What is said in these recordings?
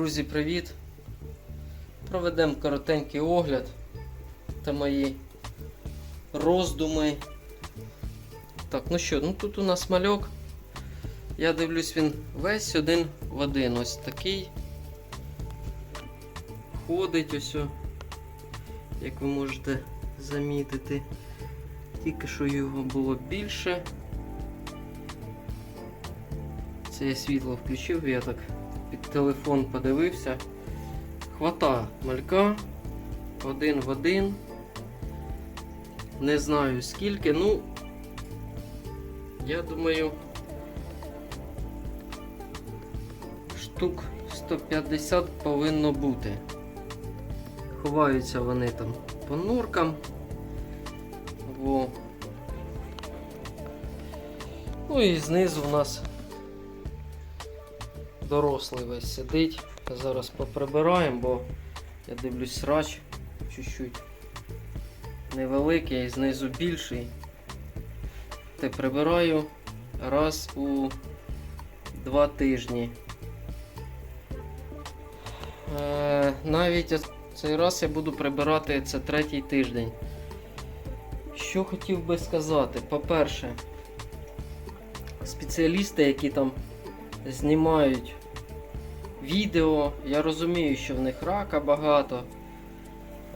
Друзі, привіт! Проведемо коротенький огляд та мої роздуми. Так, ну що, ну тут у нас мальок. Я дивлюсь, він весь один в один. Ось такий. Ходить ось, як ви можете замітити. Тільки що його було більше. Це я світло включив, я так телефон подивився. Хвата малька. Один в один. Не знаю скільки, ну я думаю штук 150 повинно бути. Ховаються вони там по норкам. Во. Ну і знизу у нас дорослий весь сидить. Зараз поприбираємо, бо я дивлюсь срач чуть-чуть невеликий, знизу більший. Те прибираю раз у два тижні. Е, навіть цей раз я буду прибирати це третій тиждень. Що хотів би сказати? По-перше, спеціалісти, які там знімають відео. Я розумію, що в них рака багато.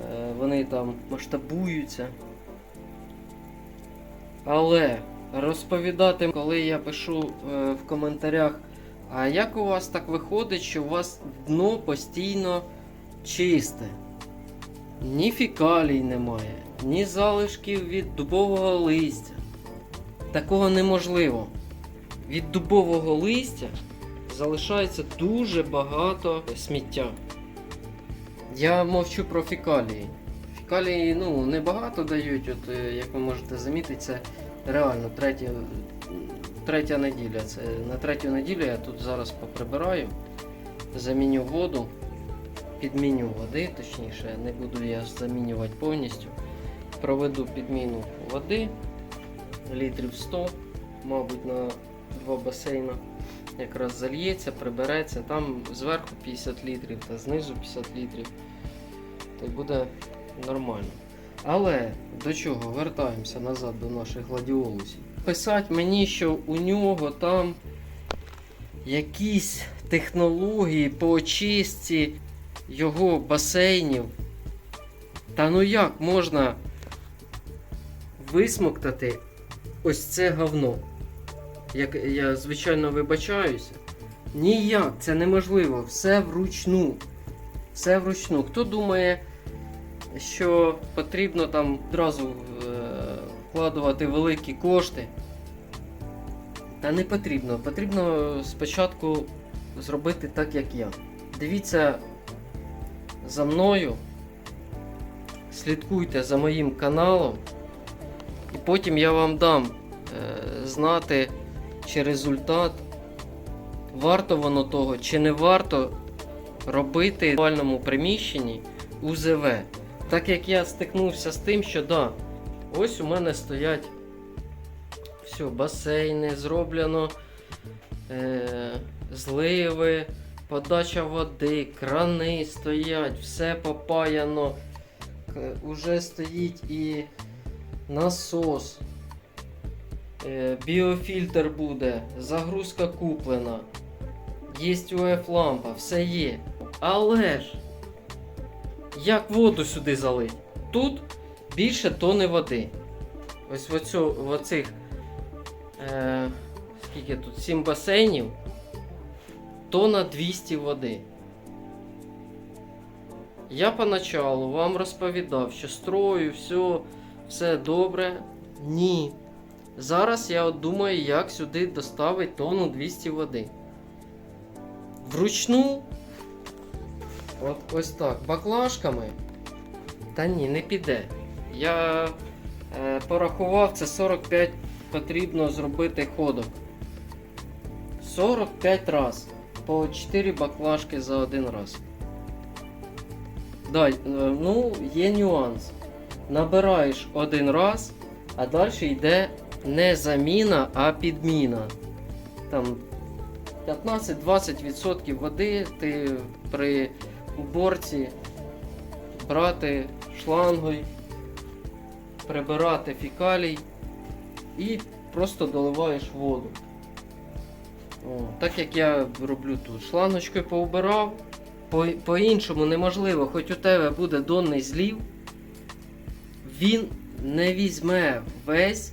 Е, Вони там масштабуються. Але розповідати, коли я пишу е, в коментарях, а як у вас так виходить, що у вас дно постійно чисте? Ні фікалій немає, ні залишків від дубового листя. Такого неможливо. Від дубового листя залишається дуже багато сміття. Я мовчу про фікалії. Фікалії ну, небагато дають, от, е, як ви можете замітити, це реально третя, третя неділя. Це На третю неділю я тут зараз поприбираю, заміню воду, підміню води, точніше, не буду я замінювати повністю. Проведу підміну води літрів 100, мабуть, на два басейна якраз зальється, прибереться. Там зверху 50 літрів та знизу 50 літрів. То буде нормально. Але до чого? Вертаємося назад до наших гладіолусів. Писать мені, що у нього там якісь технології по очистці його басейнів. Та ну як можна висмоктати ось це говно? Як я звичайно вибачаюся. Ніяк, це неможливо. Все вручну. Все вручну. Хто думає, що потрібно там одразу е, вкладувати великі кошти? Та не потрібно. Потрібно спочатку зробити так, як я. Дивіться за мною. Слідкуйте за моїм каналом. І потім я вам дам е, знати чи результат, варто воно того, чи не варто робити в віртуальному приміщенні УЗВ. Так як я стикнувся з тим, що да, ось у мене стоять все, басейни, зроблено е, зливи, подача води, крани стоять, все попаяно. Уже стоїть і насос. Е, Біофільтр буде, загрузка куплена. Є УФ лампа, все є. Але ж, як воду сюди залить? Тут більше тони води. Ось в, оцю, в оцих е, скільки тут? 7 басейнів. Тона 200 води. Я поначалу вам розповідав, що строю, все, все добре. Ні. Зараз я от думаю, як сюди доставити тонну 200 води. Вручну. От ось так. Баклажками. Та ні, не піде. Я е, порахував, це 45 потрібно зробити ходок. 45 раз. По 4 баклажки за один раз. Да, е, ну, є нюанс. Набираєш один раз, а далі йде не заміна, а підміна. Там 15-20% води ти при уборці брати шлангою, прибирати фікалій і просто доливаєш воду. О, так як я роблю тут. Шлангочкою поубирав. По- По-іншому неможливо, хоч у тебе буде донний злів, він не візьме весь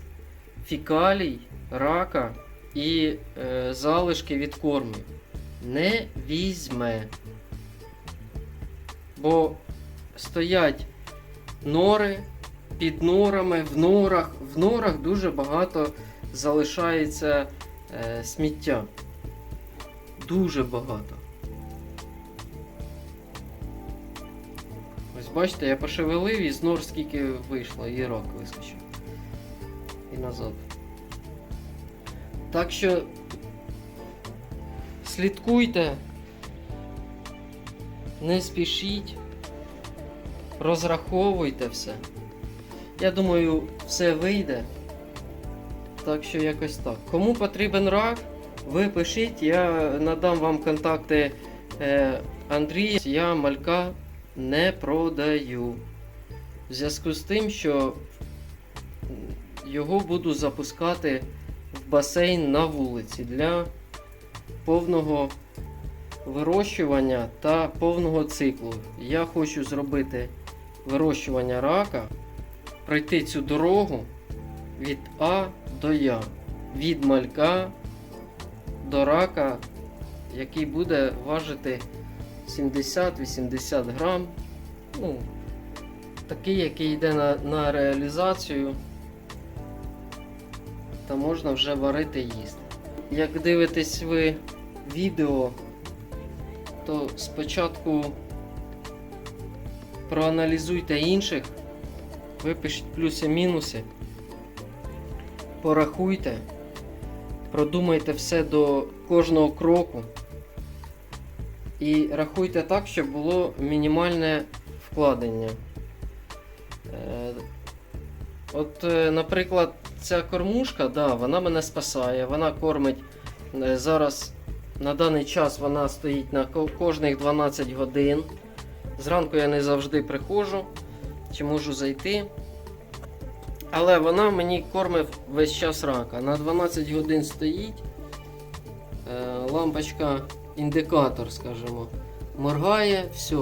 фікалій, рака і е, залишки від кормів. Не візьме. Бо стоять нори під норами, в норах. В норах дуже багато залишається е, сміття. Дуже багато. Ось бачите, я пошевелив і з нор скільки вийшло, і рак вискочив. Назад. Так що слідкуйте, не спішіть, розраховуйте все. Я думаю, все вийде. Так що якось так. Кому потрібен рак, ви пишіть, я надам вам контакти е, Андрія. Я малька не продаю. В зв'язку з тим, що його буду запускати в басейн на вулиці для повного вирощування та повного циклу. Я хочу зробити вирощування рака, пройти цю дорогу від А до Я, від малька до рака, який буде важити 70-80 грам. Ну, такий, який йде на, на реалізацію, та можна вже варити їсти. Як дивитесь ви відео, то спочатку проаналізуйте інших, випишіть плюси-мінуси, порахуйте, продумайте все до кожного кроку. І рахуйте так, щоб було мінімальне вкладення. Е, От, е, наприклад, ця кормушка, да, вона мене спасає. Вона кормить е, зараз на даний час вона стоїть на кожних 12 годин. Зранку я не завжди приходжу, чи можу зайти. Але вона мені кормить весь час рака. На 12 годин стоїть. Е, лампочка індикатор, скажімо, моргає, все.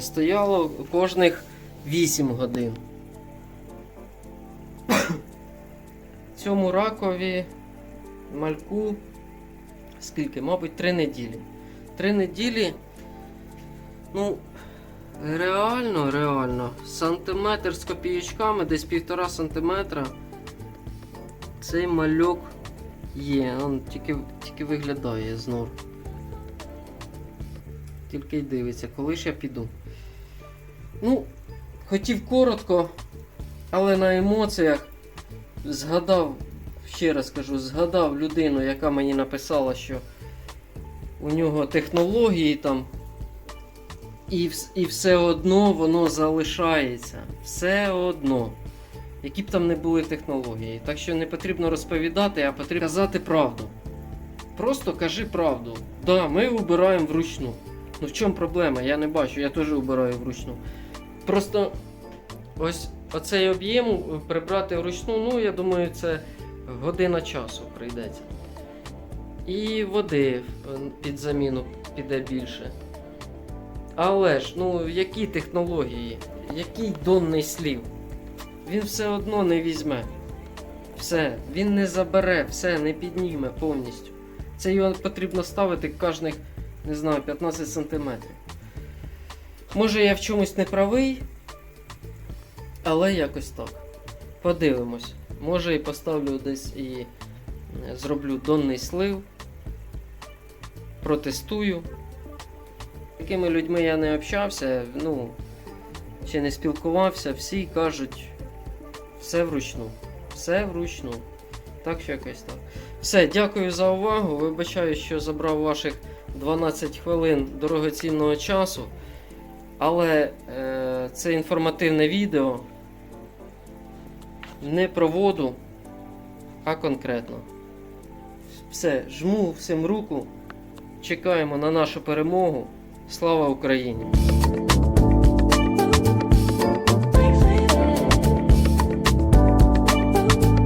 Стояло кожних 8 годин. Цьому ракові мальку скільки? Мабуть, 3 неділі. 3 неділі. Ну, реально, реально, сантиметр з копійочками, десь півтора сантиметра. Цей мальок є, он тільки, тільки виглядає з нор. Тільки й дивиться, коли ж я піду. Ну, хотів коротко, але на емоціях згадав, ще раз кажу, згадав людину, яка мені написала, що у нього технології там. І, і все одно воно залишається. Все одно. Які б там не були технології. Так що не потрібно розповідати, а потрібно казати правду. Просто кажи правду. Да, ми вибираємо вручну. Ну в чому проблема? Я не бачу, я теж вибираю вручну. Просто ось оцей об'єм е, прибрати вручну, ну я думаю, це година часу прийдеться. І води е, під заміну піде більше. Але ж, ну які технології, який донний слів? Він все одно не візьме. Все, він не забере, все, не підніме повністю. Це його потрібно ставити кожних, не знаю, 15 сантиметрів. Може я в чомусь не правий, але якось так. Подивимось. Може і поставлю десь і е, зроблю донний слив. Протестую. Такими людьми я не общався, ну, чи не спілкувався, всі кажуть, все вручну. Все вручну. Так що якось так. Все, дякую за увагу. Вибачаю, що забрав ваших 12 хвилин дорогоцінного часу. Але е, це інформативне відео не про воду, а конкретно. Все, жму всім руку. Чекаємо на нашу перемогу. Слава Україні!